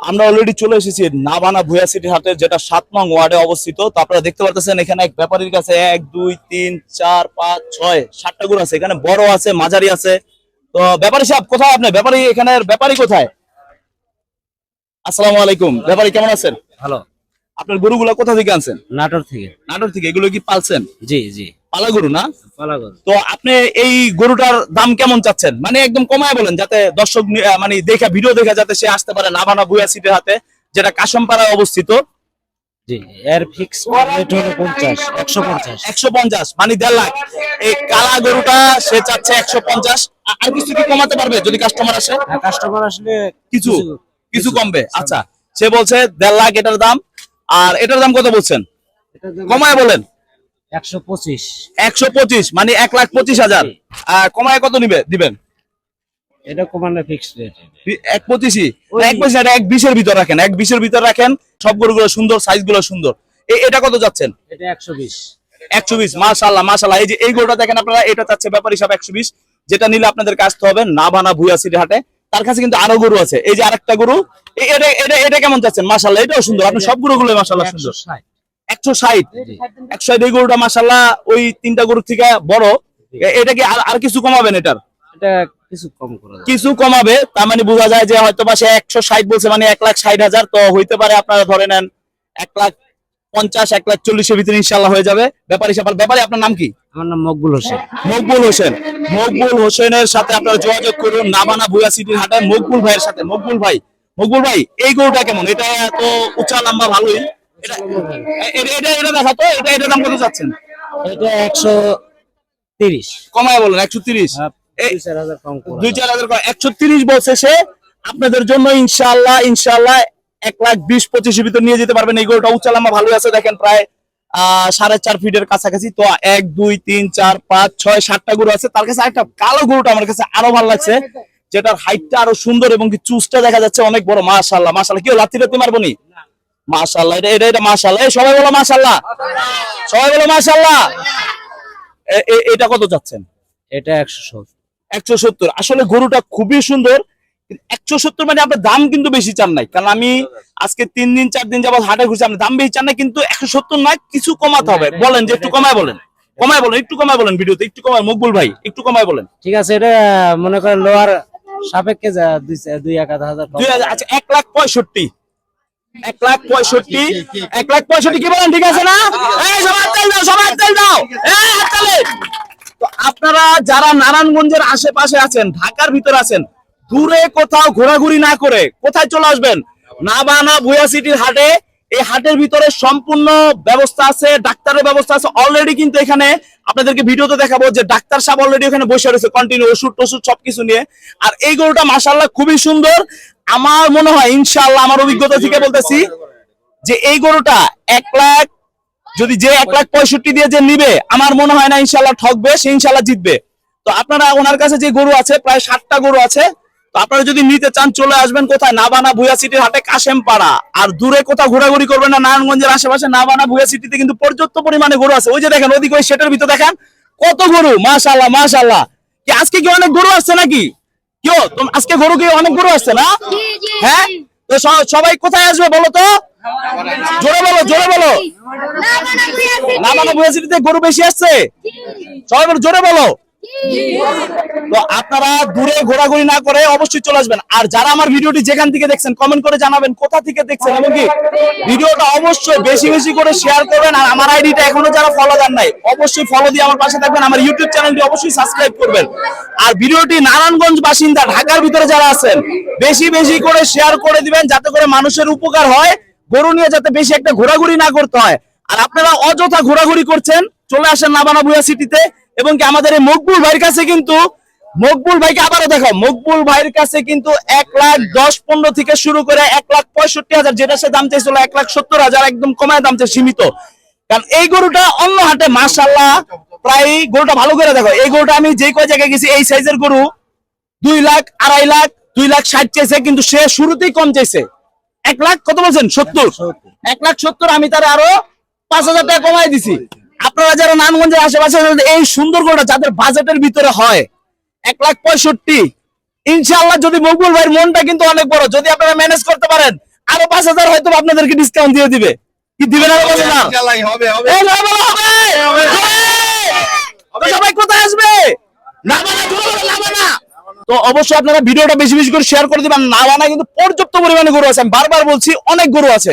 আমরা অলরেডি চলে এসেছি নাবানা ভুয়া সিটি হাটে যেটা সাত নং ওয়ার্ডে অবস্থিত। তো আপনারা দেখতে পাচ্ছেন এখানে এক ব্যাপারীর কাছে এক দুই তিন চার পাঁচ ছয় সাতটা গরু আছে। এখানে বড় আছে মাঝারি আছে। তো ব্যাপারী সাহেব কোথায় আপনি? ব্যাপারী এখানে ব্যাপারী কোথায়? আসসালামু আলাইকুম। ব্যাপারী কেমন আছেন? ভালো। আপনার গরুগুলো কোথা থেকে আনছেন? নাটোর থেকে। নাটোর থেকে এগুলো কি পালছেন? জি জি। পালা গরু না তো আপনি এই গরুটার দাম কেমন চাচ্ছেন? মানে একদম কমায় বলেন যাতে দর্শক মানে দেখা ভিডিও দেখে যাতে সে আসতে পারে নাভানা বুয়া সিটের হাতে যেটা কাশমপাড়ায় অবস্থিত। এর ফিক্স রেট হলো মানে দেড় লাখ। এই কালা গরুটা সে চাচ্ছে একশো পঞ্চাশ। আর কিছু কি কমাতে পারবে যদি কাস্টমার আসে? কাস্টমার আসলে কিছু কিছু কমবে। আচ্ছা সে বলছে দেড় লাখ এটার দাম। আর এটার দাম কত বলছেন? কমায় বলেন। একশো পঁচিশ। মানে এক লাখ পঁচিশ হাজার। কমায় কত নিবে দিবেন? এটা রেট এক পঁচিশই? এক পঁচিশ এটা এক বিশের ভিতর রাখেন এক বিশের ভিতর রাখেন সব গরুগুলো সুন্দর সুন্দর। এ- এটা কত যাচ্ছেন? এটা একশো বিশ। একশো বিশ মাশাল্লাহ মাশাল্লাহ এই যে এই গরুটা দেখেন আপনারা এটা চাচ্ছে ব্যাপারী সব একশো বিশ। যেটা নিলে আপনাদের কাজতে হবে না বানা ভুয়া সিটি হাটে। তার কাছে কিন্তু আরও গরু আছে। এই যে আরেকটা গরু এটা এটা এটা কেমন চাচ্ছেন? মাশাল্লাহ এটাও সুন্দর। আপনি সব গরুগুলো মাশাল্লাহ সুন্দর। একশো ষাট একশো ষাট এই গরুটা মাশাল্লাহ ওই তিনটা গরুর থেকে বড়। এটা কি আর- কিছু কমাবেন এটার? কিছু কমাবে তার মানে বোঝা যায় যে হয়তো বা সে একশো ষাট বলছে মানে এক লাখ ষাট হাজার তো হইতে পারে আপনারা ধরে নেন এক লাখ পঞ্চাশ এক লাখ চল্লিশের ভিতরে ইনশাল্লাহ হয়ে যাবে। ব্যাপারী সাপার ব্যাপারী আপনার নাম কি? আমার নাম মকবুল হোসেন। মকবুল হোসেন। মকবুল হোসেনের সাথে আপনারা যোগাযোগ করুন নাবানা ভুয়া সিটির হাটে মকবুল ভাইয়ের সাথে। মকবুল ভাই মকবুল ভাই এই গরুটা কেমন? এটা এত উঁচা লম্বা ভালোই। এটা এটা এটা এটা দেখা তো এটা এটা দাম কত চাচ্ছেন? এটা একশো তিরিশ। কমায় বলেন একশো তিরিশ। দুই চার হাজার কম করে দুই দেবো। চার হাজার একশো তিরিশ বলছে সে। আপনাদের জন্য ইনশাল্লাহ ইনশাল্লাহ এক লাখ বিশ পঁচিশের ভিতর নিয়ে যেতে পারবেন। এই গরুটা উচ্চ লম্বা ভালো আছে দেখেন প্রায় আহ সাড়ে চার ফিটের কাছাকাছি। তো এক দুই তিন চার পাঁচ ছয় সাতটা গরু আছে। তার কাছে একটা কালো গরুটা আমার কাছে আরও ভালো লাগছে যেটার হাইটটা আরও সুন্দর এবং কি চুজটা দেখা যাচ্ছে অনেক বড়। মাশাল্লাহ মাশাল্লাহ কেউ লাথি লাথি মারবো নি? মাশাল্লাহ এটা এটা এটা মাশাল্লাহ সবাই বলো মাশাল্লাহ সবাই বলো মাশাল্লাহ এটা কত যাচ্ছেন এটা একশো সত্তর। একশো সত্তর। আসলে গরুটা খুবই সুন্দর। একশো সত্তর মানে আপনার দাম কিন্তু বেশি চান নাই। কারণ আমি আজকে তিন দিন চার দিন যাবত হাটে ঘুরছি আপনি দাম বেশি চান না কিন্তু একশো সত্তর নয় কিছু কমাতে হবে। বলেন যে একটু কমায় বলেন। কমায় বলেন একটু কমায় বলেন ভিডিওতে একটু কমায়। মকবুল ভাই একটু কমায় বলেন। ঠিক আছে এটা মনে করেন লোয়ার সাপেক্ষে দুই এক হাজার দুই হাজার আচ্ছা এক লাখ পঁয়ষট্টি। না? আপনারা যারা নারায়ণগঞ্জের আশেপাশে আছেন, ঢাকার ভিতর আছেন, দূরে কোথাও ঘোরাঘুরি না করে কোথায় চলে আসবেন? নাবানা ভুয়া সিটির হাটে। এই হাটের ভিতরে সম্পূর্ণ ব্যবস্থা আছে, ডাক্তারের ব্যবস্থা আছে। অলরেডি কিন্তু এখানে আপনাদেরকে ভিডিওতে দেখাবো যে ডাক্তার সাহেব অলরেডি ওখানে বসে রয়েছে কন্টিনিউ ওষুধ টষুধ সবকিছু নিয়ে। আর এই গরুটা মাসাল্লাহ খুবই সুন্দর। আমার মনে হয় ইনশাল্লাহ আমার অভিজ্ঞতা থেকে বলতেছি যে এই গরুটা এক লাখ, যদি যে এক লাখ পঁয়ষট্টি দিয়ে যে নিবে, আমার মনে হয় না ইনশাল্লাহ ঠকবে, সে ইনশাল্লাহ জিতবে। তো আপনারা ওনার কাছে যে গরু আছে, প্রায় ষাটটা গরু আছে, তো আপনারা যদি নিতে চান, চলে আসবেন কোথায়? নাবানা ভুয়া সিটির হাটে কাশেম পাড়া আর দূরে কোথাও ঘোরাঘুরি করবেন না, নারায়ণগঞ্জের আশেপাশে নাবানা ভুয়া সিটিতে কিন্তু পর্যাপ্ত পরিমাণে গরু আছে। ওই যে দেখেন, ওদিকে ওই সেটের ভিতর দেখেন, কত গরু মাশাল্লাহ মাশাল্লাহ কি, আজকে কি অনেক গরু আসছে নাকি? কেউ আজকে গরু কি অনেক গরু আসছে না? হ্যাঁ? তো সবাই কোথায় আসবে বলো তো? জোরে বলো জোরে বলো। না মানে গরু বেশি আসছে। সবাই বলো জোরে বলো। তো আপনারা দূরে ঘোরাঘুরি না করে অবশ্যই চলে আসবেন। আর যারা আমার ভিডিওটি যেখান থেকে দেখছেন কমেন্ট করে জানাবেন কোথা থেকে দেখছেন। এবং কি ভিডিওটা অবশ্যই বেশি বেশি করে শেয়ার করবেন। আর আমার আইডিটা এখনও যারা ফলো দেন নাই, অবশ্যই ফলো দিয়ে আমার পাশে থাকবেন। আমার ইউটিউব চ্যানেলটি অবশ্যই সাবস্ক্রাইব করবেন। আর ভিডিওটি নারায়ণগঞ্জ বাসিন্দা, ঢাকার ভিতরে যারা আছেন, বেশি বেশি করে শেয়ার করে দিবেন, যাতে করে মানুষের উপকার হয়। গরু নিয়ে যাতে বেশি একটা ঘোরাঘুরি না করতে হয়। আর আপনারা অযথা ঘোরাঘুরি করছেন, চলে আসেন নাবানা ভুয়া সিটিতে এবং কি আমাদের এই মকবুল ভাইয়ের কাছে কিন্তু মকবুল ভাইকে আবারও দেখো মকবুল ভাইয়ের কাছে কিন্তু এক লাখ দশ পনেরো থেকে শুরু করে এক লাখ পঁয়ষট্টি হাজার যেটা সে দাম চাইছিল এক লাখ সত্তর হাজার একদম কমায় দাম চাই সীমিত। কারণ এই গরুটা অন্য হাটে মাসাল্লাহ প্রায় গরুটা ভালো করে দেখো এই গরুটা আমি যে কয় জায়গায় গেছি এই সাইজের গরু দুই লাখ আড়াই লাখ দুই লাখ ষাট চাইছে কিন্তু সে শুরুতেই কম চাইছে। এক লাখ কত বলছেন? সত্তর। এক লাখ সত্তর আমি তার আরও পাঁচ হাজার টাকা কমাই দিছি। আপনারা যারা নারায়ণগঞ্জের আশেপাশে এই সুন্দর গরুটা যাদের বাজেটের ভিতরে হয় এক লাখ পঁয়ষট্টি ইনশাআল্লাহ যদি মকবুল ভাইয়ের মনটা কিন্তু অনেক বড় যদি আপনারা ম্যানেজ করতে পারেন আরও পাঁচ হাজার হয়তো আপনাদেরকে ডিসকাউন্ট দিয়ে দিবে। কি দিবে না আরও পাঁচ হাজার সবাই কোথায় আসবে? নামা না জোরে বলো, নামা না। তো অবশ্যই আপনারা ভিডিওটা বেশি বেশি করে শেয়ার করে দিবেন। না কিন্তু পর্যাপ্ত পরিমাণে গরু আছে। আমি বারবার বলছি অনেক গরু আছে।